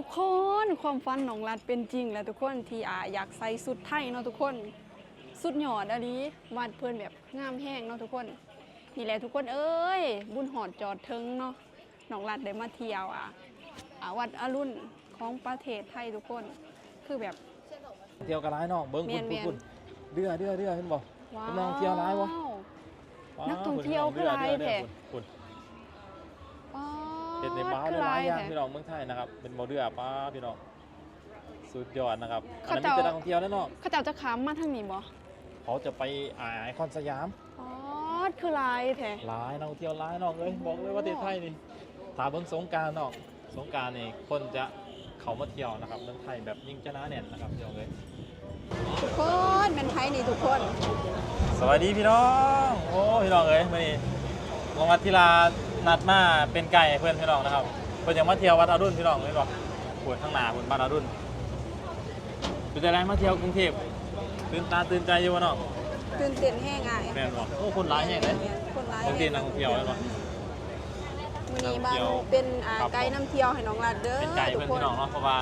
ทุกคนความฝันน้องรัดเป็นจริง แล้วทุกคนที่อ่าอยากใส่สุดไทยเนาะทุกคนสุดหยอดอะลีวาดเพื่อนแบบงามแห้งเนาะทุกคนนี่แหละทุกคนเอ้ย บุญหอดจอดถึงเนาะน้องรัดได้มาเที่ยวอะอ่าวัดอรุณของประเทศไทยทุกคนคือแบบ เที่ยวกันร้ายน้องเบิ้งแม่คุณนคุณแม่นคุณเดือเดือเดือเห็นบ่ว้าวกำลังเที่ยวร้ายวะว้านักท่องเที่ยวคุณน้คือหลายเดือเดือแท้คุณว้า เห็นในบ้าคืได้หลายอย่างแท้พี่น้องเมืองไทยนะครับเป็นโมเดือป้าพี่น้องสุดยอดนะครับอัเขานนั้นจะมีแต่นักท่องเที่ยวแน่นอนเขาเจ้าจะขามมาทางนี้บ่เขาจะไปอ่าไอคอนสยามอ๋อคือหลายแท้หลายนักท่องเที่ยวหลายน้องเอ้ยบอกเลยว่าประเทศไทยนี่ถาเบิ้งสงกรารน้องสงกรารนี่คนจะเขามาเที่ยวนะครับเมืองไทยแบบยิ่งจะหน้าแน่นนะครับพี่น้องเอ้ยทุกคนเป็นไทยนี่ทุกคน สวัสดีพี่น้อง โอ้พี่น้องเอ้ยมานี่ลงมาทีลา นัดมาเป็นไก่ให้เพื่อนพี่น้องนะครับเพื่อนยังมาเที่ยววัดอรุณพี่น้องเลยบอกปวดข้างหน้าปวดบ้านอรุณเป็นอะไรมาเที่ยวกรุงเทพตื่นตาตื่นใจอยู่วะน้องตื่นเต้นแห้งอะแม่นบ่โอ้คนร้ายแห่งเลยคนร้ายบางทีนักท่องเที่ยวเลยบ่มื้อนี้บ้านนักท่องเที่ยวเป็นอ่าครับไกด์น้ำเที่ยวให้น้องลาดเด้อเป็นไก่ทุเพื่กอนคนพี่น้องเนาะเพราะว่า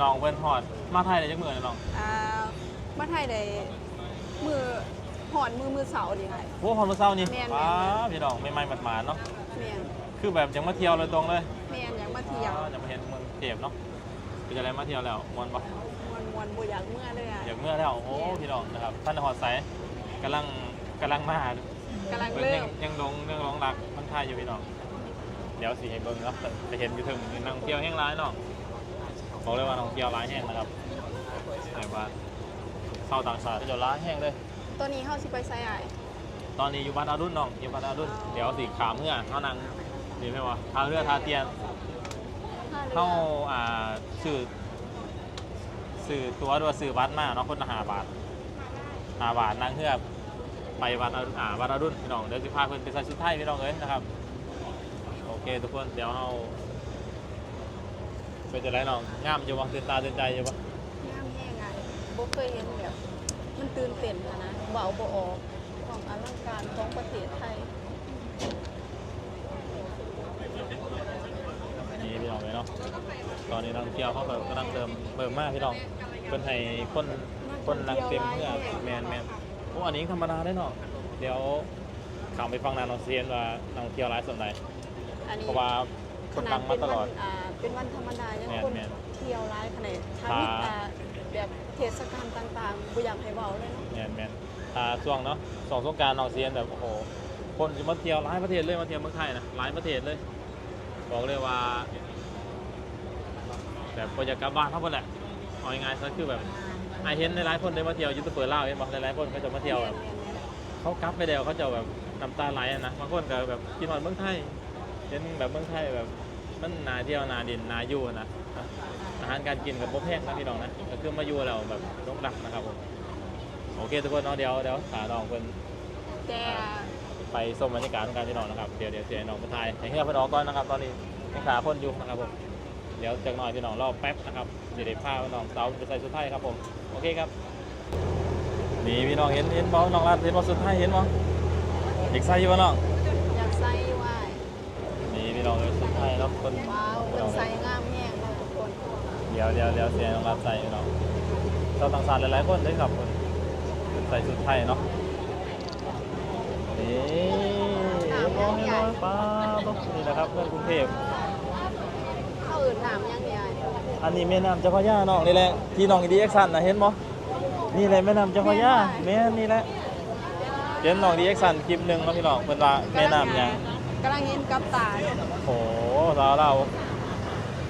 น้องเพื่อนหอดมาไทยได้จักมื้อเลยน้องอ่ามาไทยได้มือ หอนมือมือเสาร์ดีไงโอ้ฮอดมื้อเช้านี่แม่นๆ ว้าพี่น้องใหม่ๆหมาดๆเนาะแม่นคือแบบยังมาเที่ยวเลยตรงเลยแม่นอยากมาเที่ยวอ๋อยังมาเห็นเมืองเทพเนาะเป็นอะไรมาเที่ยวแล้วมวนบ่มวนมวนบ่อยากเมื่อเลยอะ อยากเมื่อแล้วโอ้พี่น้องนะครับท่านหอดใสกำลังกำลังมากำลังเพิ่นเริ่ยังมยังลงเรื่องร้องรักมันท่ายอยู่พี่น้องเดี๋ยวสิให้เบิ่งครับไปเห็นอยู่ถึงนักท่องเที่ยวแห้งร้ายเนาะบอกเลยว่านักท่องเที่ยวร้ายแห้งนะครับแต่ว่าเข้าต่างชาติก็จะร้ายแห้งเลย ตัวนี้เฮาสิไปไสอ้าย ตอนนี้อยู่บ้านอารุณน้องอยู่บ้านอารุณอ๋อเดี๋ยวสิขามเมื่อเขานั่งดีไหมวะทาเรือทาเตียนท่ารือเข้าอ่าสื่อสื่อตัวด้วยสื่อวัดมาเนาะคนละหาบาทหาบาทนั่งเฮือกไปวัดอรุณอ่าวัดอรุณพี่น้องเดี๋ยวสิพาเพื่อนไปใส่ชุดไทยพี่น้องเอ้ยนะครับ โอเคทุกคนเดี๋ยวเราเป็นจะไรน้องงามอยู่วะตื่นตาตื่นใจอยู่วะงามแห้งอะบ่เคยเห็นแบบ มันตื่นเต้นอะนะ เบาบ่ออกความอลังการของประเทศไทยนี่พี่น้องเลยเนาะ ตอนนี้นักท่องเที่ยวเขาแบบกำลังเติมเติมมากพี่น้องเพิ่นให้คนคนนั่งเต็มเพื่อแมนแมนโอ้อันนี้ธรรมดาได้เนาะ เดี๋ยวข่าวไปฟังนานน้องเซียนว่านักท่องเที่ยวร้ายส่วนไหนอันนี้เพราะว่าคนดังมาตลอดขนเป็นวันอ่าเป็นวันธรรมดายังแม่นคนแม่นเที่ยวร้ายขนาดทาพามิตาแบบเทศกาลต่างๆบ่อยากให้เบาเลยเนาะแมนแมน อ่าช่วงเนาะสองสงการน้องเซียนแบบโอ้โหคนจะมาเที่ยวหลายประเทศเลยมาเที่ยวเมืองไทยนะหลายประเทศเลย บอกเลยว่าแบบพอจะกลับบ้านเท่านั้นแหละเอาง่ายๆซะคือแบบไอเห็นในหลายคนได้มาเที่ยวยูทูบเบอร์เล่าเห็นบอกหลายคนเขาจะมาเที่ยวแบบเขากลับไปแล้วเขาจะแบบน้ำตาไหลนะบางคนก็แบบกินหอนเมืองไทยเห็นแบบเมืองไทยแบบมันนาเที่ยวนาดินนาอยู่นะอาหารการกินกับโบแพงนะพี่น้องนะก็คือมาอยู่แล้วแบบต้งรักนะครับผม เคทุกคนเนาะเดี๋ยวเดี๋ยวขาน้องเพิ่นๆแต่ไปชมบรรยากาศของการที่น้องนะครับเดี๋ยวเดี๋ยวเสียน้องมาถ่ายให้เฮือเพิ่นออกก่อนนะครับ ตอนนี้ยังขาพ่นอยู่นะครับผมเดี๋ยวจากหน่อยพี่น้องรอแป๊บนะครับเดี๋ยวได้พาพี่น้องเสาไปใส่ชุดไทยครับผมโอเคครับนี่พี่น้องเห็นเห็นบ่น้องรัดเห็นบ่ชุดไทยเห็นบ่เด็กใส่อยู่บ่น้องอยากใส่ไว้นี่พี่น้องเลยชุดไทยเนาะคนว้าวเพิ่นใส่งามแฮงเนาะทุกคนเดี๋ยวเดี๋ยวเดี๋ยวเสียน้องรับใส่พี่น้องชาวต่างชาติหลายๆคนได้ครับคนเป็น ใส่ชุดไทยเนาะนี่เห็นบ่เห็นบ่ป้าต้องนี่นะครับเพื่อนกรุงเทพเข้าอื่นน้ำยังไงอันนี้แม่น้ำเจ้าพระยาน้องนี่แหละที่น้องดีเอ็กซันนะเห็นบ่นี่แหละแม่น้ำเจ้าพระยาแม่นนี่แหละเห็นน้องดีเอ็กซันคลิปหนึงเนาะพี่น้องเพิ่นว่าแม่น้ำหยังกำลังเห็นกับตาเนาะโอ้โหสาวเรา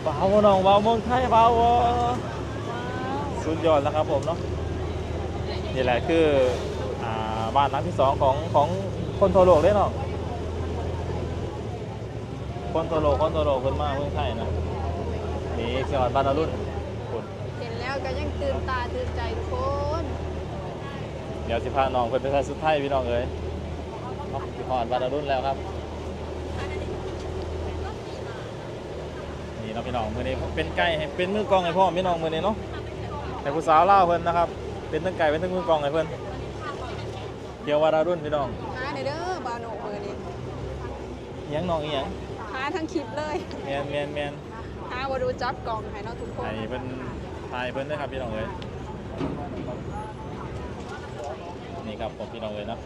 เบาบ่น้องเบาเมืองไทยเบาบ่ว้าวสุดยอดแล้วครับผมเนาะ นี่แหละคืออ่าบ้านหลังที่สองของของคนทั่วโลกเลยเนาะคนทั่วโลกคนทั่วโลกเพิ่นมาเมืองไทยนะนี่คือบ้านอรุณคุณเห็นแล้วก็ยังตื่นตาตื่นใจทุกคนเดี๋ยวสิพาน้องเพิ่นไปใส่สุดไทยพี่น้องเอ้ยเนาะสิฮอดบ้านอรุณแล้วครับนี่เนาะพี่น้องมื้อนี้เป็นไก่ให้เป็นมือกลองให้พ่อพี่น้องมื้อนี้เนาะแต่ผู้สาวลาวเพิ่นนะครับ เป็นทั้งไก่เป็นทั้งมือกลองให้เพิ่นเดี๋ยววัดอรุณพี่น้องหาในเด้อบาวโนมือนี้อิหยังน้องอีหยังหาทั้งคลิปเลยแมนแมนแมนหาาว่าดูจับกล่องให้เนาะทุกคนไอ้เพิ่นทายเพิ่นด้วยครับพี่น้องเลยนี่ครับผมพี่น้องเลยเนาะ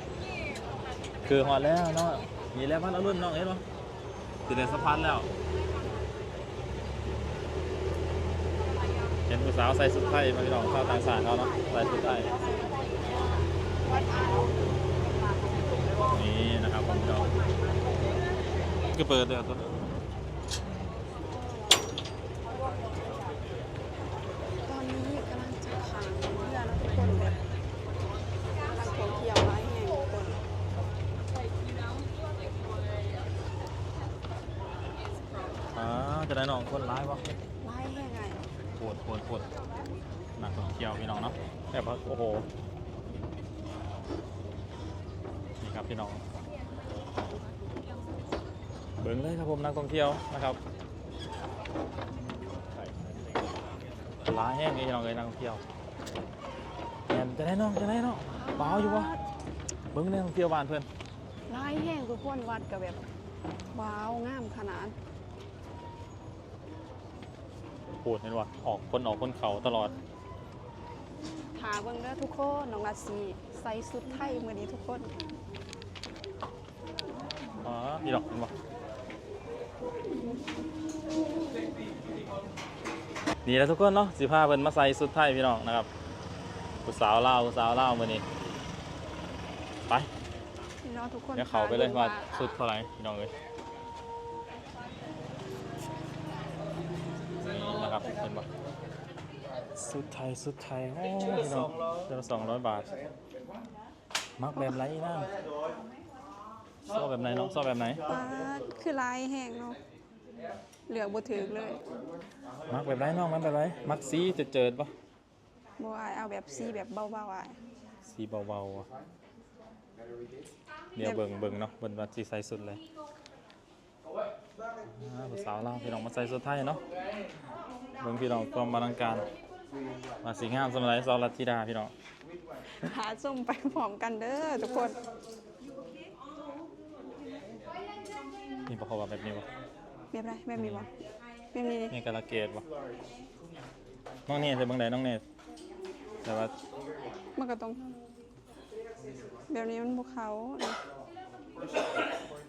คือหอดแล้วเนาะมีแล้วพันเอารุ่นน้องเห็นปะติดในสะพานแล้ว เห็นผู้ สาวใส่สุดไทยมาพี่น้องเข้าวต่างชารเขาเนาะใส่สุดไทยนี่นะครับผมพี่น้องก็เปิดเลยตัว ตอนนี้กำลังจะขางเรือแล้วทุกคนแบบนักท่องเที่ยวหลายแห่งทุกคน อ่าจะได้น้องคนร้ายวะ หลายแห่งไง ปวดปวดปวดหนักท่องเที่ยวพี่น้องเนาะแบบว่าโอ้โห นี่ครับพี่น้อง เบิ้งเลยครับผมนักท่องเที่ยวนะครับร้ายแห้งนี่พี่น้องเลยนักท่องเที่ยวแอนจะได้น้องจะได้น้องเปล่าอยู่วะเบิ้งนักท่องเที่ยวบ้านเพื่อนหลายแห่งทุกคนวัดก็แบบว้าวงามขนาดปวดเห็นวะออกคนออกคนเขาตลอดถาเบิ่งเด้อทุกคนน้องรัดสีใส่สุดไทยมื้อนี้ทุกคน อีดอกเห็นปะนี่แหละทุกคนเนาะสิพาเพิ่นมาใส่สุดไทยพี่น้องนะครับผู้สาวเล่าผู้สาวเล่าวมื้อนี้ไปพี่น้องทุกคนเดี๋ยวเขาไปเลยว่าสุดเท่าไหร่พี่น้องเอ้ยนี่นะครับเห็นปะสุดไทยสุดไทยโอ้พี่น้องเดือนละสองร้อยบาทมักแบบไรนะ ชอบแบบไหนน้องชอบแบบไหนปาดคือลายแห้งเนาะเหลือกบ่ถึกเลยมักแบบไรน้องมักแบบไรมักสีจะเจิดๆปะบ่อายเอาแบบสีแบบเบาๆอายสีเบาๆอะเดี๋ยวเบิ่งเบิ่งเนาะเบิ่งว่าสีใส่สุดเลยอ่าผู้สาวเราวพี่น้องมาใส่สุดไทยเนาะเบิ่งพี่น้องความบาลังการมาสีงามสมัยซอลัทธิดาพี่น้องหาส้มไปพร้อมกันเด้อทุกคน นี่ประกอบแบบนี้วะแบบไรแบบนี้บ่แบบนี้ดินี่กาลเกตวะน้องเนตใส่เบิ่งใดน้องเนตแต่ว่ามันก็ต้องแบบนี้มันบ่เขานี่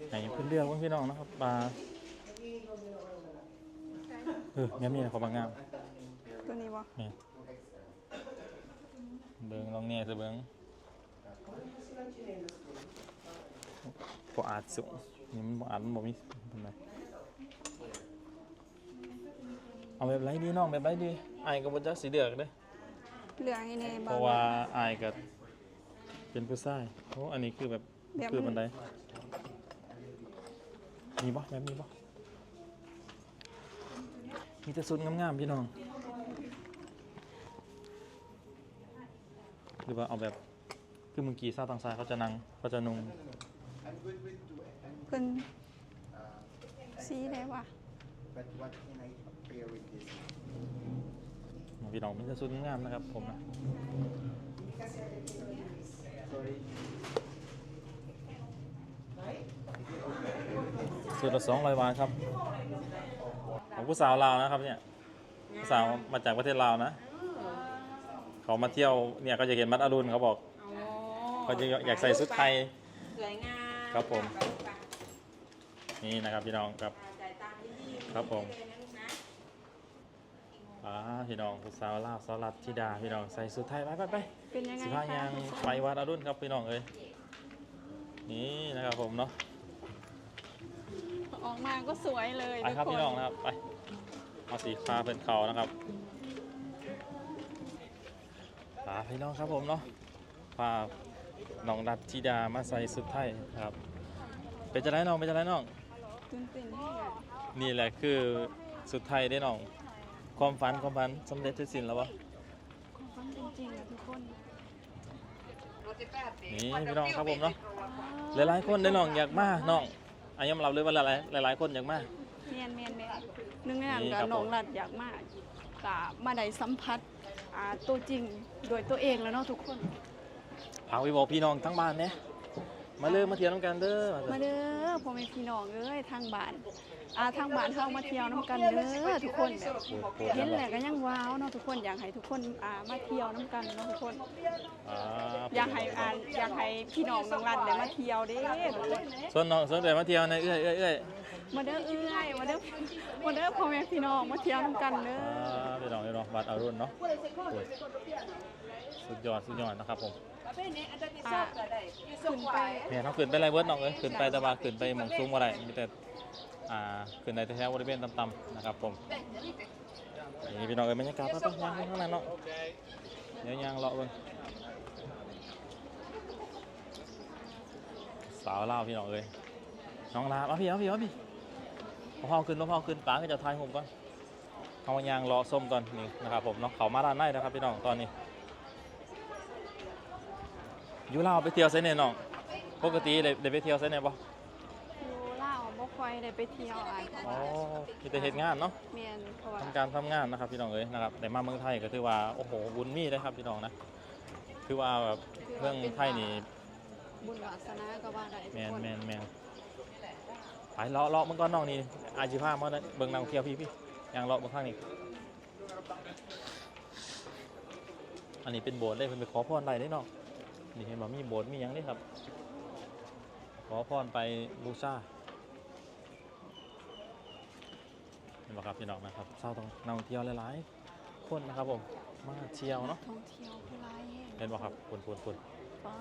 ให้เพื่อนเลือกเบิ่งพี่น้องนะครับปลาเอองั้นนี่นะเขาบางงามตัวนี้บ่นี่เบิ้งลองเนี่ยจะเบิ้งบ่อาจสูง นี่มันบ่อาจมันบ่มีเป็นไรเอาแบบไรดีน้องแบบไรดีอายก็บ่จักสิเลือกเด้อเหลืองให้แน่เพบ่ราะว่าอายก็เป็นผู้ชายโอ้อันนี้คือแบบแบบคือบันไดมีบ่แบบนี้บ่มีแต่สุดงามๆพี่น้อง หรือว่าเอาแบบคือเมื่อกี้ซาวต่างชาติเขาจะนั่งเขาจะนุ่ง เพิ่นสีได้ว่ะ But what can I pair with this? พี่น้องมันจะสุดงามนะครับผมนะ Sorry. สุดละสองร้อยบาทครับ ของผู้สาวลาวนะครับ เนี่ยผู้สาวมาจากประเทศลาวนะ เขามาเที่ยวเนี่ยก็จะเห็นมัดอรุณเขาบอกเขาจะอยากใส่ชุดไทยสวยงาม ครับผม นี่นะครับพี่น้องครับ จ่ายตังค์ที่นี่ครับผมเลยนะลูกนะอ่าพี่น้องผู้สาวลาวสาวรัตธิดาพี่น้องใส่ชุดไทยไปไปไปเป็นยังไงสิพาคะยางไปวัดอรุณครับพี่น้องเอ้ยนี่นะครับผมเนาะออกมาก็สวยเลยไปครับทุกพี่น้องนะครับไปเอาสีฟ้าเป็นเขานะครับพาพี่น้องครับผมเนาะพา น้องรัตธิดามาใส่สุดไทยครับ เป็นจะไรน้องเป็นจะไรน้องตื่นเต้นให้อะนี่แหละคือสุดไทยได้น้อง ความฝันความฝันสำเร็จที่สิ้นแล้ววะ ความฝันเป็นจริงอะทุกคนนี่พี่น้องครับผมเนาะหลายๆคนได้น้องอยากมาน้องอายอมรับเลยว่าหลายๆหลายๆคนอยากมา เมียนเมียนเมียนหนึงในนั้นนี่ก็ครับผม น้องรัดอยากมากกะมาได้สัมผัสอ่าตัวจริงโดยตัวเองแล้วเนาะทุกคน พาไปบอกพี่น้องทั้งบ้านเนี่ยมาเริ่มมาเที่ยวน้ำกันเด้อมาเด้อพ่อแม่พี่น้องเอ้ยทางบ้านอ่าทางบ้านเฮามาเที่ยวน้ำกันเด้อทุกคนแบบปวดปวดเห็นแล้วก็ยังว้าวเนาะทุกคนอยากให้ทุกคนอ่ามาเที่ยวน้ำกันเนาะทุกคนอ่าอยากให้อ่าอยากให้พี่น้องน้องรันได้มาเที่ยวเด้ทุกคนส่วนน้องส่วนเดี๋ยวมาเที่ยวในเอื้อยเอื้อยเอื้อยมาเด้อเอื้อยมาเด้อมาเด้อพ่อแม่พี่น้องมาเที่ยวน้ำกันเด้ออ่าพี่น้องพี่น้องบัตรอรุณเนาะโอ้ย สุดยอดสุดยอดนะครับผมอ่าขึ้นไปเนี่ยเขาขึ้นไปไรเวิร์ดน้องเอ้ยขึ้นไปแต่ว่าขึ้นไปหมองสูงอะไรมีแต่อ่าขึ้นในแถวบริเวณต่ำๆนะครับผมนี่พี่น้องเอ้ยบรรยากาศไปๆย่างไปข้างในเนาะเดี๋ยวย่างเลาะเบิ่งสาวเล่าวพี่น้องเอ้ยน้องลาเอาพี่เอาพี่เอาพี่เอาพ่อขึ้นเอาพ่อขึ้นป๋าก็จะทายผมก่อนเอายางเลาะส้มก่อนนี่นะครับผมเนาะเขามาด้านในนะครับพี่น้องตอนนี้ อยู่ลาวไปเที่ยวไซเน่น้องปกติได้ได้ไปเที่ยวไซเน่ปะอยู่ลาวบ่ค่อยได้ไปเที่ยวอ่านเพราะอ๋อว่ามีแต่เหตุงานเนาะแม่นเพราะว่าทำการทำงานนะครับพี่น้องเอ้ยนะครับแต่มาเมืองไทยก็ถือว่าโอ้โหบุญมีเลยครับพี่น้องนะคือว่าแบบเมืองไทยนี่บุญวาสนาก็ว่าได้ทุแมกนคนแมนแมนไปเลาะเลาะมันก็น้องนี่อาชีพามาได้เบิ่งนักท่องเที่ยวพี่พี่ยางเลาะบางข้างนี่อันนี้เป็นโบสถ์เลยเพิ่นไปขอพรได้เด้เนาะ นี่เห็นบ่มีโบสถ์มีหยังนี่ครับ ขอพรไปบูชาเห็นบ่ครับพี่น้องนะครับเศร้าต้องนักท่องเที่ยวหลายๆคนนะครับผมมาเที่ยวเนาะท่องเที่ยวผู้ร้ายแห่งเห็นบ่ครับปุ่นปุ่นปุ่นฟ้า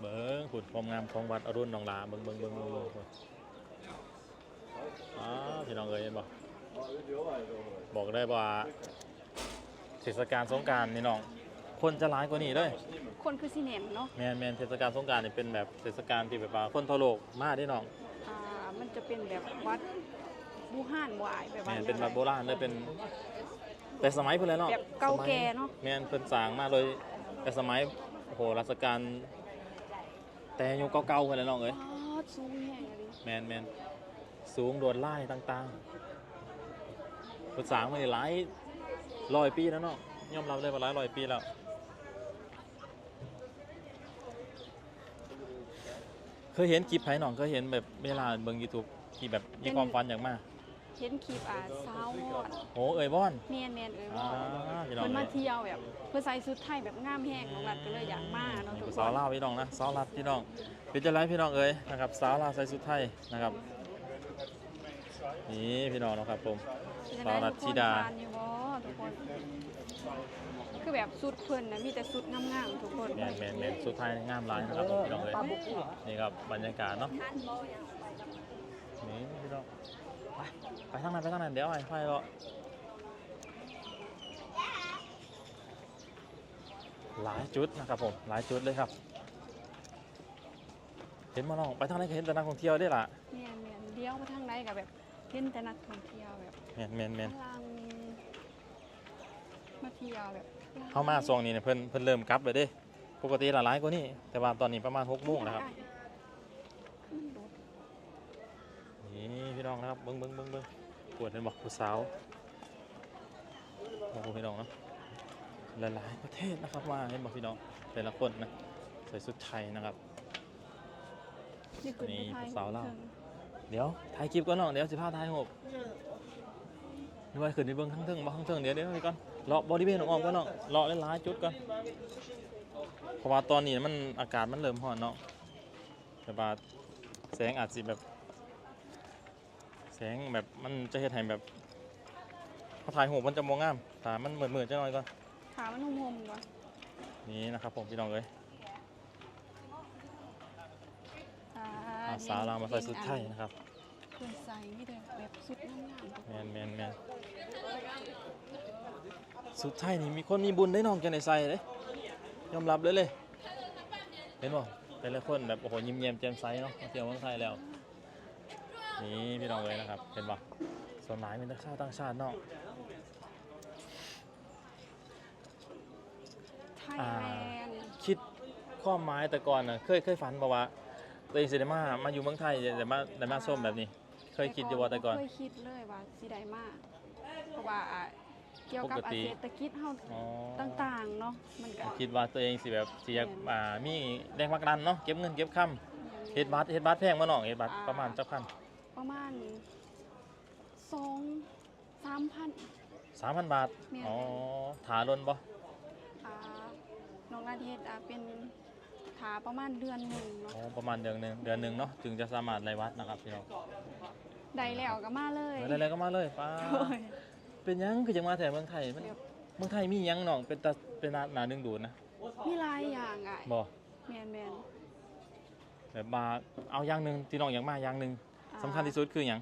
เบิ้งปุ่นความงามของวัดอรุณหนองลาเบิ้งเบิ้งเบิ้งเบิ้งเบิ้งพุ่นอ๋อพี่น้องเอ้ยเห็นบ่บอกได้ว่าเท ศกาลสงกรารนี่น้อง คนจะหลายกว่านี้เลยคนคือสิเนมเนาะแมนแมนเทศกาลสงกรารนี่เป็นแบบเทศกาลที่แบบว่าคนทั่วโลกมาได้น้องอ่ามันจะเป็นแบบวัดบูฮานบวายแบบแมว่านเป็นแบบโบราณเลยเป็น แต่สมัยเพิ่นเลยเนาะแบบเก่าแก่เนาะแมนเพิ่นสร้างมาเลยแต่สมัยโอ้โหรัชกาลแต่ยุคเก่าๆเพิ่นเลยน้องเอ้ย อ๋อสูงแห่งอะดิแมนแมนสูงโดดไล่ต่างๆภาษามาหลาย ร้อยปีแล้วเนาะยอมรับได้ว่าหลายร้อยปีแล้ว เคยเห็นคลิปไผ่หนองเคยเห็นแบบเวลาเบิ่งยูทูบที่แบบมีความฝันอย่างมากเห็นคลิปอ่าสาววอดโอ้เอ่ยบอนเมียนเมียนเอ้ยอ่าว่าพี่น้องเพิ่นเลมายเที่ยวแบบเพื่อใส่ชุดไทยแบบงามแห้งของรัฐก็เลยอยากมาเนาะทุกคสาวนลาวพี่น้องนะสาวรัดพี่น้องเป็นจะไรพี่น้องเอ้ยนะครับสาวลาวใส่สุดไทยนะครับนี่พี่น้องนะครับผมเป็นสาวรัฐธิดา ทุกคนทานอยู่บ่ทุกคน คือแบบสุดเพิ่นนะมีแต่สุดงามๆทุกคน แมนแมนแมนสุดท้ายงามหลายนะครับผมพี่น้องเลยนี่ครับบรรยากาศเนาะนี่พี่น้องไปไปทางนั้นไปทางนั้นเดี๋ยวไอ้ไฟรอหลายจุดนะครับผมหลายจุดเลยครับ เห็นมาน้องไปทางไหนก็เห็นแต่นักท่องเที่ยวได้อล่ะแม่นแม่นเลี้ยวมาทางไหนก็แบบเห็นแต่นักท่องเที่ยวแบบแมนแมนแมนกำลัง มาเที่ยวแบบเข้ามาช่วงนี้เนี่ยเพิ่นเพิ่นเริ่มกลับเลยเด้ ปกติหลายๆกว่านี้ แต่ว่าตอนนี้ประมาณ6โมงนะครับ นี่พี่น้องนะครับเบิ้งเบิ้งเบิ้งเบิ้งปวดเป็นบอกผู้สาวโอ้โหพี่น้องเนาะหลายๆประเทศนะครับมาเห็นบอกพี่น้องแต่ละคนนะใส่ชุดไทยนะครับนี่คือนี่ไทยสาวลาวเดี๋ยวถ่ายคลิปก่อนน้องเดี๋ยวสิพาถ่ายรูปด้วยขึ้นไปเบิ้งข้างเทิงบ่ข้างเทิงเดี๋ยวเดี๋ยวไปก่อน เลาะบริเวณออกก่อนน้องเลาะหลายๆจุดก่อนเพราะว่าตอนนี้มันอากาศมันเริ่มร้อนเนาะแต่ว่าแสงอาจสิแบบ แสงแบบมันจะเห็นให้แบบเขาถ่ายหูปมันจะมองงามตามันเหมือนเหมือนจะหน่อยก่อนขามันหุ่มๆก่อนนี่นะครับผมพี่น้องเอ้ยอ่าอาสาวเราวมาใส่สุดไทยนะครับ เพื่อนใส่นี่เด้อแบบสุดงามๆทุกแมนแมนแมนสุดไทยนี่มีคนมีบุญได้น้องจังในใส่เลยยอมรับเลยเลย เห็นบ่แต่ละคนแบบโอ้โหยิ้มแย้มแจ่มใสเนาะมาเที่ยวเมืองไทยแล้ว นี่พี่น้องเลยนะครับเห็นบ่ส่วนหลายเป็นนักชาติต่างชาติเนาะ ไทยอ่า แลนด์คิดความหมายแต่ก่อนน่ะเคยเคยฝันบอกว่าตัวเองสิได้มามาอยู่เมืองไทยแต่มาได้มาส้มแบบนี้ เคยคิดอยู่ว่าแต่ก่อนเคยคิดเลยว่าสิได้มาเพราะว่าอ่าเกี่ยวกับปกติเศรษฐกิจเฮาอ๋อ ต่างๆเนาะมันก็ คิดว่าตัวเองสิแบบสิอยากแม่นอ่ามีแรงผลักดันเนาะเก็บเงินเก็บคำเฮ็ดบัตรเฮ็ดบัตรแพงบ่น้องเฮ็ดบัตรประมาณจักพันประมาณสองสามพัน 3,000 บาทแม่น อ๋อถาลนบ่อ่าน้องลาดเฮ็ดอ่าเป็นถาประมาณเดือนหนึ่งเนาะ อ๋อประมาณเดือนหนึงเดือนหนึงเนาะถึงจะสามารถรายวัดนะครับพี่น้อง ได้แล้วก็มาเลยได้แล้วก็มาเลยป้าโอ้ยเป็นหยังคือจังมาแถวเมืองไทยมันเดี๋ยว เมืองไทยมีหยังน้องเป็นตาเป็นหน้าหนาดึงดูดนะมีหลายอย่างอะบ่แมนแมนแบบมาเอาอย่างหนึงที่น้องอยากมาอย่างหนึงอ่าสำคัญที่สุดคือหยัง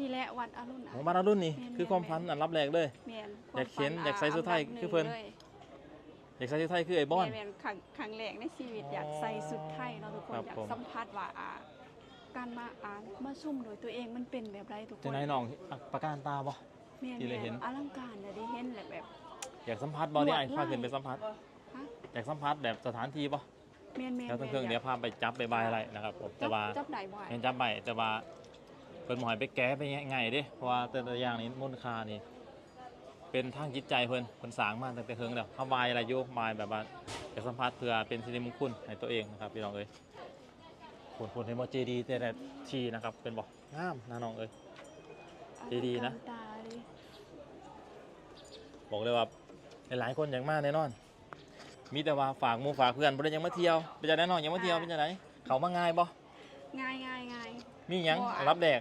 นี่แหละวัดอรุณของบ้านเรารุ่นนี่แม่นคือความแม่นพันอันรับแรกเลย แมนอยากเห็นควมฝัอยากใส่ชุดไทยนดับคือเพิ่นหงลยเด็กชายที่ไทยคือไอ้บอน แม่นแม่นครั้งครั้งแรกในชีวิตอ๋ออยากใส่สุดไทยเนาะทุกคนครับอยากผม สัมผัสว่าอ่า การมาอ่านมาซุ่มโดยตัวเองมันเป็นแบบไรทุกคนจังไหนน้องอะประการตาบ่ แม่นที่ได้แม่เห็นนอลังการนะได้เห็นแหละแบบ อยากสัมผัสบ่เนี่ยลวดไอ้พาลายขึ้นไปสัมผัสฮะอยากสัมผัสแบบสถานที่บ่แม่นแม่นแล้วทั้งเครื่องแม่นเดี๋ยวพาไปจับไปบายอะไรนะครับผมจัแต่บว่าจับได้บ่อยเห็นจับไปแต่ว่าเพิ่นบ่ให้ไปแก้ไปง่ายๆเด้เพราะว่าแต่ละอย่างนี้มูลค่านี่ เป็นทางจิตใจเพิ่นเพิ่นสร้างมาตั้งแต่เฮิงแล้วเฮาบายอะไรอยู่บายแบบว่าอยากสัมผัสเพื่อเป็นสิริมงคลให้ตัวเองนะครับพี่น้องเอ้ย ผลผลเห็นบ่เจดีแต่ละทีนะครับ เป็นบ่งามนะน้องเอ้ย ดีๆนะอลังการตาดิบอกเลยว่าหลายๆคนอย่างมากแน่นอน มีแต่ว่าฝากหมู่ฝากเพื่อนบ่ได้ยังมาเที่ยวเป็นจังได๋น้องยังมาเที่ยวเป็นจังไดเขามาง่ายบ่ง่ายง่ายง่าย มีหยังบ่อะ รับแดก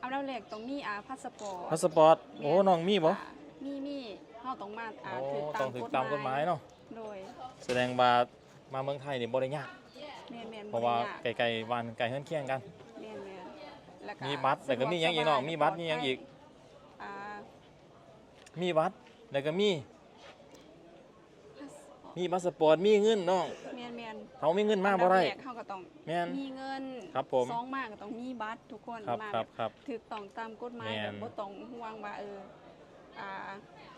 เอาแล้วแรกต้องมีอ่าพาสปอร์ตพาสปอร์ตโอ้น้องมีบ่อ่ามีมีเฮาต้องมาอ่าโอ้ถือต้ตาองมถึงกฎตามกฎหมายเนาะ โดย แสดงว่ามาเมืองไทยนี่บ่ได้ยาก แม่นแม่นเพราะว่าบ่ได้ยกไกลๆบ้านไกลเฮือนเคียงกัน แม่นแม่นแล้วมีบัตรแต่ก็มีหยังอีกเนาะมีบัตรมีหยังอีก อ่ามีบัตรแล้วก็มีพาสปอร์ตมีพาสปอร์ตมีเงินน้องแม่นแม่นเขามีเงินมาบ่ได้ อันดัแรกเฮาก็ต้องแม่นมีเงินครับผม สองมากก็ต้องมีบัตรทุกคนครับมาครับแบบครับ ถูกต้องตามกฎหมายแม่น แบบบ่ต้องห่วงว่าเอออ่า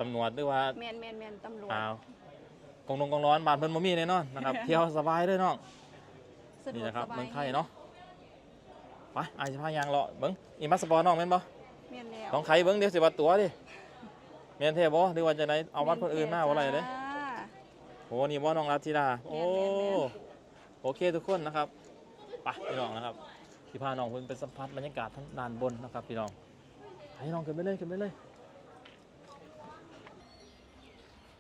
ตำรวจหรือว่าแม่นแม่นแม่นตำรวจ อ้าวกองนงกองร้อนบ้านเพิ่นบ่มีแน่นอนนะครับ เที่ยวสบายเด้อน้อง สะดนี่วกนะครับสบายเมืองไทยเนาะไปอายสิพายางเลาะเบิ่งอีมัสปอร์น้องแม่นบ่แม่นแล้วต้องไขเบิ่งเดี๋ยวสิว่าตั๋วดิแม่นแท้บ่หรือว่าจะไหนเอาวัดคนอื่นมาบ่ไรเด้จ้า โอ้นี่บ่น้องรัตธิดาโอ้แม่นโอเคทุกคนนะครับไปพี่น้องนะครับสิพาน้องเพิ่นไปสัมผัสบรรยากาศทางด้านบนนะครับพี่น้องให้น้องขึ้นไปเลยขึ้นไปเลย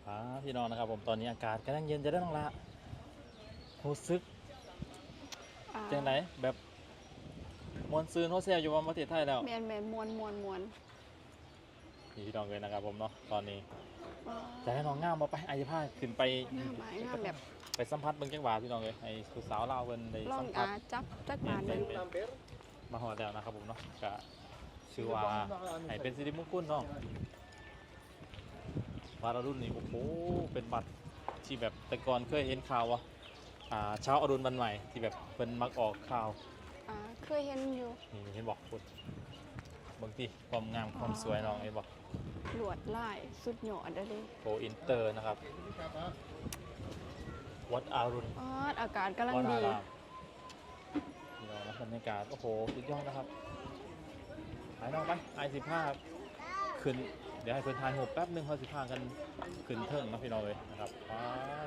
อ่าพี่น้องนะครับผมตอนนี้อากาศกำลังเย็นจะได้น้องละรู้สึก อ่าจังไหนแบบมวนซืนโฮเซลอยู่บนประเทศไทยแล้วแม่นแม่นมวนมวนมวนนี่พี่น้องเลยนะครับผมเนาะตอนนี้ว้าจะให้น้องง่ามมาไปไอ้ผ้าขึ้นไปงามหลายงามแบบไปสัมผัสเบิ่งจังหวะพี่น้องเลยไอ้ผู้สาวลาวเพิ่นได้ลองสัมผัอ่าส จับจักบานหนึงมาหอดแล้วนะครับผมเนาะก็ชื่อว่าไอ้เป็นสิริมงคลเนาะวาระรุ่นนี่โอ้โหเป็นบัตรที่แบบแต่ก่อนเคยเห็นข่าวว่า อ่าเช้าอรุณวันใหม่ที่แบบเพิ่นมักออกข่าวอ่าเคยเห็นอยู่นี่เห็นบอกคุณบางทีความงามความสวยน้องเห็นบอกลวดลายสุดยอดเลย โกอินเตอร์นะครับ วัดอารุณออดอากาศกำลังวดีรารามนี่เรานะบรรยากาศ โอ้โห สุดยอดนะครับไปน้องไปไอสิภาพขึ้น เดี๋ยวให้เพื่อนทายหบแป๊บหนึงเขาสิพากันขึ้นเทิงนะพี่น้องเลยนะครับว้า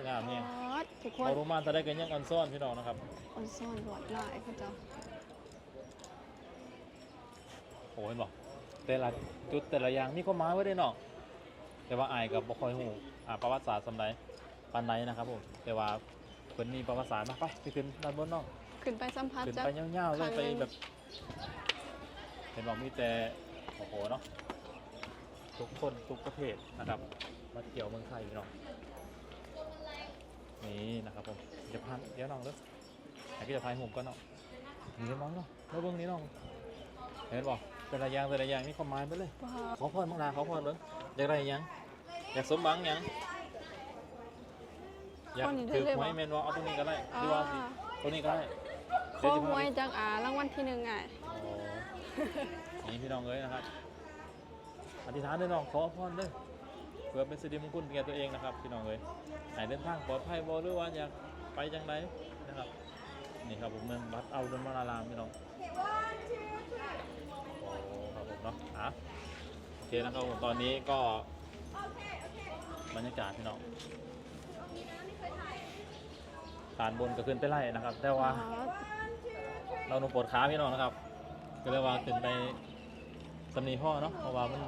งามเนี่ยออด ทุกคนโอรุมานจะได้กันยังอันซ่อนพี่น้องนะครับออนซ่อนลวดลายเขาเจ้าโอ้ยบอกแต่ละจุดแต่ละอย่างมีข้อหมายไว้ด้วยเนาะแต่ว่าอายกับบ่คอยหูอ่าประวัติศาสตร์สำใดปานใดนะครับผมแต่ว่าเพิ่นมีประวัติศาสตร์มาไปไปขึ้นด้านบนเนาะขึ้นไปสัมผัสขึ้นจักไปยาวๆเลยครั้งไปหนึ่งแบบ เห็นบอกมีแต่โอ้โหเนาะทุกคนทุกประเทศนะครับ มาเที่ยวเมืองไทยพี่น้อง นี่นะครับผมจะพันเดี๋ยวน้องเด้อไอ้ก็จะพายหุ่มก็เนาะนี่เห็นมั้งเนาะแล้วเบื้องนี้น้องเห็นบอกแต่ละอย่างแต่ละอย่างนี่ความหมายไปเลยว้าขอพรบ้างลาขอพรเบิ้งอยากได้หยังอยากสมหวังหยังอยากถือหวยแมนว่าเอาตรงนี้ก็ได้หรือว่าสิตรงนี้ก็ได้ขอหวยจากอ่ารางวัลที่หนึ่งอะโอ้นี่พี่น้องเอ้ยนะครับอธิษฐานด้วยน้องขอพรด้วย เพื่อเป็นสิริมงคลแก่ตัวเองนะครับพี่น้องเอ้ยไหนเดินทางปลอดภัยบ่หรือว่าอยากไปจังไดนะครับนี่ครับผมเมืองวัดเอาดนมารารามพี่น้องโอ้ครับผมเนาะอะโอเคนะครับผมตอนนี้ก็บรรยากาศพี่น้องฐานบนก็ขึ้นไปไล่นะครับ แต่ว่าเราหนุ่มปวดขาพี่น้องนะครับ ก็เลยว่าขึ้นไปสำนีพ่อเนาะเพราะว่ามัน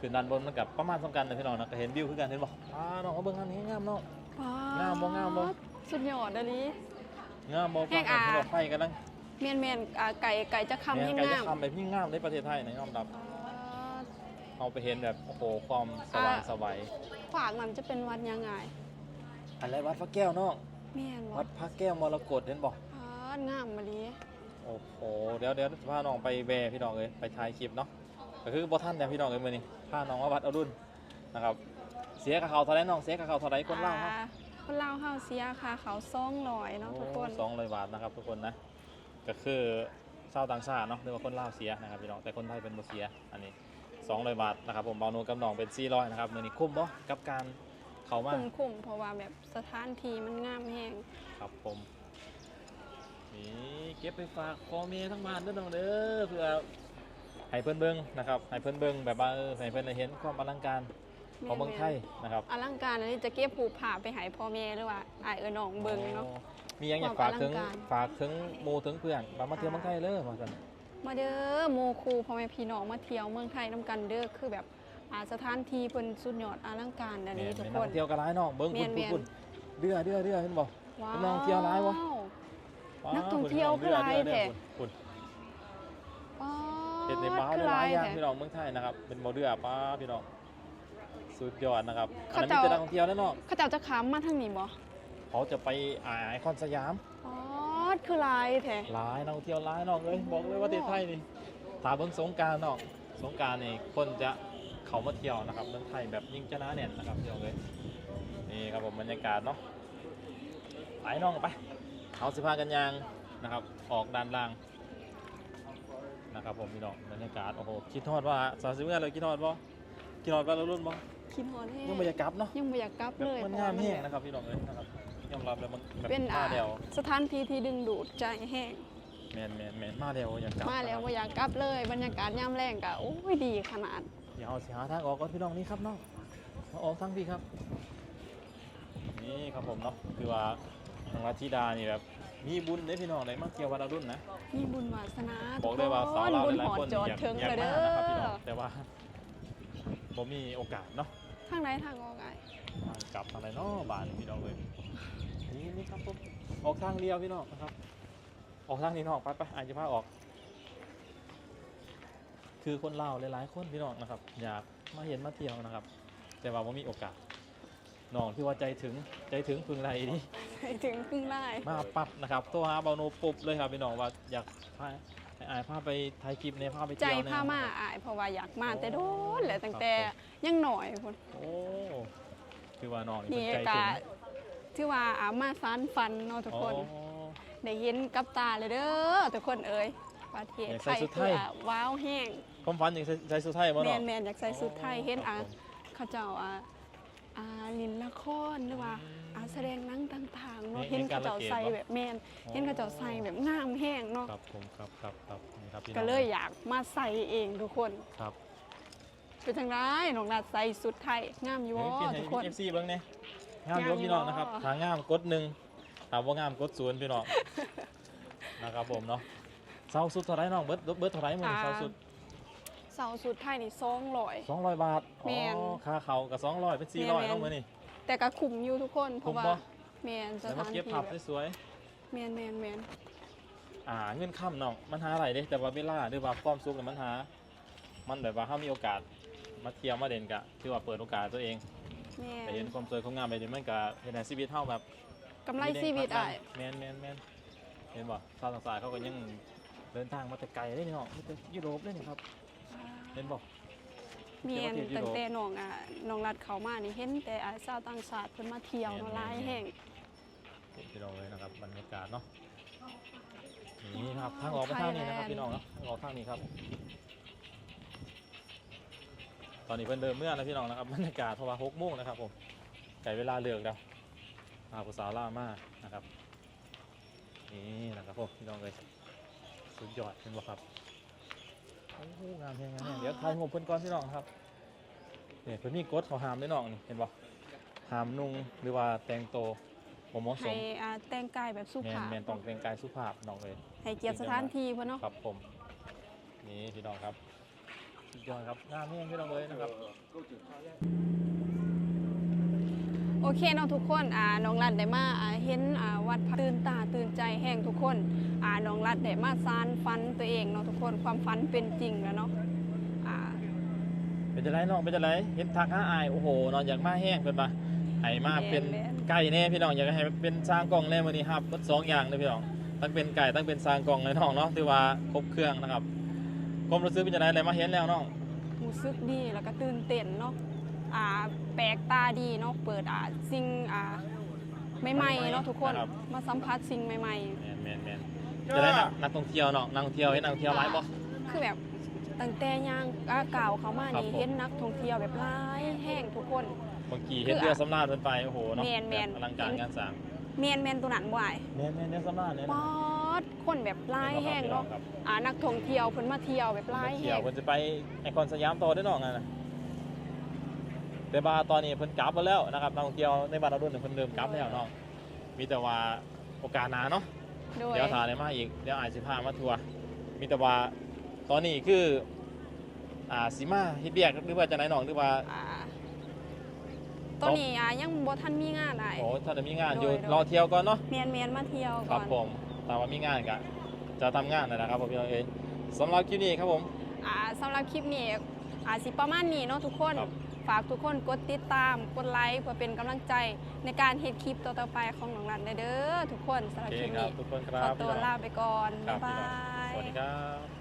ขึ้นด้านบนมันกับประมาณสำคัญนะพี่น้องนะก็เห็นวิวคือกันเห็นบ่อ่าน้องเอาเบิ่งอันนี้งามเนาะ ว้งามบ่งามบ่ สุดยอดอะลิงามบ่แห้ฟังงกันอะ พี่น้องไฟกันลังเมียนเมียนอ่าไก่ไก่จะคำให้แม่นไก่งาจะมทำแบบยิ่งงามในประเทศไทยนะยอมรับอ๋อเอาไปเห็นแบบโอ้โหความสว่างอะสวัยฝากมันจะเป็นวัดยังไงอะไรวัดพระแก้วเนาะเมียนวัวัดดพระแก้วมรกตเห็นบ่อ๋องามมาลีโอ้โหเดี๋ยวเดี๋ยวพาน้องไปแบร์พี่น้องเลยไปถ่ายคลิปเนาะ ก็คือบ่ท่านเนี่ยพี่น้องเลยมื้อนี้พาน้องมาวัดอรุณนะครับ เสียกับเขาเท่าไหรน้องเสียกับเขาเท่าไหรคนเล่าครับอ่คนเล่าเฮาเสียค่ะเขาซ่องลอยเนาะทุกคนสองร้อยบาทนะครับทุกคนนะก็คือชาวต่างชาติเนาะหรือว่าคนลาวเสียนะครับพี่น้องแต่คนไทยเป็นบ่เสียอันนี้สองร้อยบาทนะครับผมเบานูกับน้องเป็นสี่ร้อยนะครับมือนี้คุ้มบ่กับการเข้ามาคุ้มคุ้มเพราะว่าแบบสถานที่มันงามแฮงครับผมนี่เก็บไปฝากพ่อแม่ทั้งบ้านเด้อน้องเด้อเพื่อ ให้เพิ่นเบิ่งนะครับให้เพิ่นเบิ่งแบบว่าเออให้เพิ่นได้เห็นความอลังการของเมืองไทยนะครับอลังการอันนี้จะเก็บผูกผ้าไปให้พ่อแม่หรือว่าอ้ายเอ๋อน้องเบิ่งเนาะอ๋อมีหยังอยากควาฝามกถึงอลังการฝากถึงหมู่ถึงเพื่อนมามาเที่ยวเมืองไทยเลยว่าซั่นมาเด้อหมู่ครูพ่อแม่พี่น้องมาเที่ยวเมืองไทยนํกันเด้อคือแบบอ่าสถานที่เพิ่นสุดยอดอลังการอันนี้ทุกแม่คนนักท่องเที่ยวก็หลายน้องเบิ่งแม่คุณนคุณแม่นคุณเดือเดือเดือเห็นบ่ว้าเป็นน้องเที่ยวหลายวะว้นักท่องเที่ยวคือหลายแท้คุณอ๋อ เป็นในบ้านคือหหลาลายยอย่างแท้พี่น้องเมืองไทยนะครับ เป็นโมเดือป้าพี่น้อง สุดยอดนะครับอัเขานนั้นมีเจ้าแต่นักท่องเที่ยวแน่นอนเขาเจ้าจะขามมาทางนี้บ่เขาจะไปอ่าไอคอนสยามอ๋อคือหลายแท้หลายนักท่องเที่ยวหลายน้องเอ้ยบอกเลยว่าประเทศไทยนี่ถาเบิ่งสงกรารน้องสงกรารนี่คนจะเขามาเที่ยวนะครับเมืองไทยแบบยิ่งจะหนาแน่นนะครับพี่น้องเอ้ยนี่ครับผมบรรยากาศเนาะไปน้องไปเอาสิพากันยางนะครับ ออกด้านล่าง นะครับผมพี่น้องบรรยากาศโอ้โหคิดทอดว่าสาวสิเมื่อเลยคิดทอดบ่คิดทอดว่าเรารุ่นบ่คิดฮอดแฮงยังบรรยากาศเนาะยังบ่อยากกลับแบบเลยมันเพราะงามว่าแห้งนะครับพี่น้องเอ้ยนะครับยอมรับเลยมันแบบเป็นอ่ามาแล้วสถานที่ที่ดึงดูดใจแห้งแมนแมนแมนมาแล้วอยากกลับมาแล้วบ่อยากกลับเลย บรรยากาศยามแรงก็โอ้ยดีขนาดเดี๋ยวเอาสิหาทางออกก่อนพี่น้องนี่ครับน้องมาออกทางพี่ครับ นี่ครับผมเนาะคือว่าทางราชธิดานี่แบบ มีบุญเด้พี่น้องเลยมาเที่ยววันอรุณนะ มีบุญวาสนาบอกเลยว่าสาวเราบุญหลายหอๆดคนจอดอยากถึงอยากเลยมาเด้นะครับพี่น้อองแต่ว่าบ่มีโอกาสเนาะทางไหนทางออกไอ้ทางกลับอะไรเนาะบ้านนี่พี่น้องเลยนี่นี่ครับผมออกทางเดียวพี่น้องนะครับ ออกทางนี้น้องไปไปอาจจะพาออก คือคนลาวหลายๆคนพี่น้องนะครับ อยากมาเห็นมาเที่ยวนะครับ แต่ว่าไม่มีโอกาสน้องที่ว่าใจถึงใจถึงพึงไรนี่ ไปถึงครึ่งไร่มาปั๊บนะครับตัวหาเบาโนปุ๊บเลยครับพี่น้องว่าอยากพาให้อายพาไปถ่ายคลิปในพาไปใจเที่ยวเนี่ยพามาอายเพราะว่าอยากมาแต่โดนแหละตั้งแต่ครับยังหน่อยพุ่นโอ้คือว่าน้องนี่นี่เพิ่นใจก็ถึงที่ว่าอามาสานฝันเนาะทุกคน อ๋อ ได้เห็นกับตาเลยเด้อทุกคนเอ่ยประเทศอยากไทใส่ยชุดไทคือยอะว้าวแห้งความฝันอยากใส่ใส่สุดไทยบ่แมเนาะ นแมนอยากใส่สุดไทยเห็นอะครับผมเขาเจ้าอะ อ่าลินละครหรือว่าอ่าแสดงหนังต่างๆเนาะเห็เห็นนเขาเจ้าการละเกดใส่เนาะ แบบแมนเห็นเขาเจ้าใส่แบบงามแห้งเนาะครับผมครับครับครับนี่ครับพี่น้องก็เลยอยากมาใส่เองทุกคนครับเป็นจังไรน้องนัดใส่สุดไทยงามอยู่เฮ้ยเปลี่ยนให้ทุกคน เอฟซีเบิ้งเนี่ยงามอยงามอยู่พี่น้องนะครับบ่ทางงามกดหนึ่งถามว่างามกดศูนย์พี่น้องนะครับผมเนาะเสาสุดเท่าไหรน้องเบิร์ดเบิร์ดเท่าไหรมึงเสาสุด เสาสุดไทยนี่ซองลอย200บาทแม่นอ๋อค่าเขากับ200เป็นแม่น400น้องมือนี่ แต่ก็คุ้มอยู่ทุกคน เพคุ้ราะมว่าบ่แมนสแล้วมาถานเก็บที่ภาพแบบสวยแมนแมนแมนๆอ่าเงินค่ำน้องมันหาอะไรเด้แต่ว่าเวลาหรือว่าความสุขเนี่ยมันหา มันแบบว่าถ้ามีโอกาสมาเที่ยวมาเด่นกะคือว่าเปิดโอกาสตัวเองแมแต่เห็นนความสวยความงามไปดิมันก็เห็นในชีวิตเท่าแบบ กำไรชีวิตอะแมนแมนแมนเห็นบ่ชาวต่างชาติเขาก็ยังเดินทางมาแต่ไกลเลยนี่เนาะมาแต่ยุโรปเลยนี่ครับ เห็นบ่แมนเที่ยวประเทศยุโรปตั้งแต่น้องอะน้องรัดเขามานี่เห็นแต่อาชาวต่างชาติเพิ่นมาเที่ยวแม่นเนาะหลายแม่นแห่ง เห็นพี่น้องเลยนะครับบรรยากาศเนาะนี่นะครับทางออกไปทางนี้นะครับพี่น้องเนาะทางออกทางนี้ครับ ตอนนี้เพิ่นเดินเมื่อนะพี่น้องนะครับบรรยากาศเพราะว่าหกโมงนะครับผมไก่เวลาเลือกแล้วอาผู้สาวล่ามานะครับนี่นะครับผมพี่น้องเลยสุดยอดเป็นบ่ครับ โอ้โหงามแพงงามแพงเดี๋ยวถ่ายงบเพิ่นก่อนพี่น้องครับเนี่ยเพิ่นมีกฎเขาห้ามด้วยน้องนี่เห็นบ่ห้ามนุ่งหรือว่าแต่งตัวบ่เหมาะสให้มอ่าแต่งกายแบบสุแม่นภาพแม่นต้องแต่งกายสุภาพน้องเลย ให้เกียรติสถานที่เพิ่นเนาะครับผม นี่พี่น้องครับสุดยอดครับงามแห้งพี่น้องเลยนะครับ โอเคเนาะทุกคนอ่าน้องรัดได้มาอ่าเห็นอ่าวัดพระตื่นตาตื่นใจแห้งทุกคนอ่าน้องรัดได้มาสานฝันตัวเองเนาะทุกคนความฝันเป็นจริงแล้วเนาะอ่าเป็นจะไรน้องเป็นจะไรเห็นทักหาอายโอ้โหน้องอยากมาแห้งเพิ่นมาให้มาเป็นแม่นไก่แน่พี่น้องอยากให้เป็นสร้างกล่องแน่มื้อนี้ครับเบิดสองอย่างเลยพี่น้องตั้งเป็นไก่ตั้งเป็นสร้างกล่องเลยน้องเนาะถือว่าครบเครื่องนะครับความรู้สึกเป็นจะไรอะไรมาเห็นแล้วน้องรู้สึกดีแล้วก็ตื่นเต้นเนาะ อ่าแปลกตาดีเนาะเปิดอ่าสิ่งอ่าใหม่ๆเนาะทุกคนมาสัมผัสสิ่งใหม่ แมนแมนแมนจะได้นักนักท่องเที่ยวเนาะนักท่องเที่ยวเห็นนักท่องเที่ยวหลายบ่ ๆ คือแบบตั้งแต่ย่างอ่าก่าวเขามาครับนี่ผม เห็นนักท่องเที่ยวแบบหลายแห้งทุกคน บางทีเห็นเรือสำราญเพิ่นไปโอ้โหเนาะแม่นแม่นแบบอลังการงานสร้างเมนเมนตัวนั้นบ่ายแม่นแม่นเรือสำราญเนี่ยป๊อดคนแบบหลายแห้งเนาะครับอ่านักท่องเที่ยวเพิ่นมาเที่ยวแบบหลายเที่แห้ยวงเพิ่นจะไปไอคอนสยามต่อได้อน้องนั่นน่ะ แต่ว่าตอนนี้เพิ่นกลับมาแล้วนะครับนักท่องเที่ยวในบ้านเราด้วยเพิ่นเริ่มกลับแล้วเนาะมีแต่ว่าโอกาสหน้าเนาะโดยเดี๋ยวถ่ายได้มาอีกเดี๋ยวอาจสิพามาทัวร์มีแต่ว่าตอนนี้คืออ่าสิมาเฮ็ดเบียกหรือว่าจะไหนน้องหรือว่าอ่าตอนนี้อะยังบ่ทันมีงานอ้าย โอ้ถ้าจะมีงานอยู่โดยโดย รอเที่ยวก่อนเนาะ เมียนเมียนมาเที่ยวครัก่บอนผมแต่ว่ามีงานก็จะทำงานนั่นแหละครับผมพี่น้องเอ้ยสำหรับคลิปนี้ครับผม อ่าสำหรับคลิปนี้อ่าสิประมาณนี้เนาะทุกคน ครับ ฝากทุกคนกดติดตาม กดไลค์เพื่อเป็นกำลังใจในการเฮ็ดคลิปต่อๆไปของน้องรันเด้อทุกคนสำหโอรับเคคลิปครับนี้ทุกคนคขรัอบตัวพี่น้องลาไปก่อนครับบ๊ายบาพี่น้องยสวัสดีครับ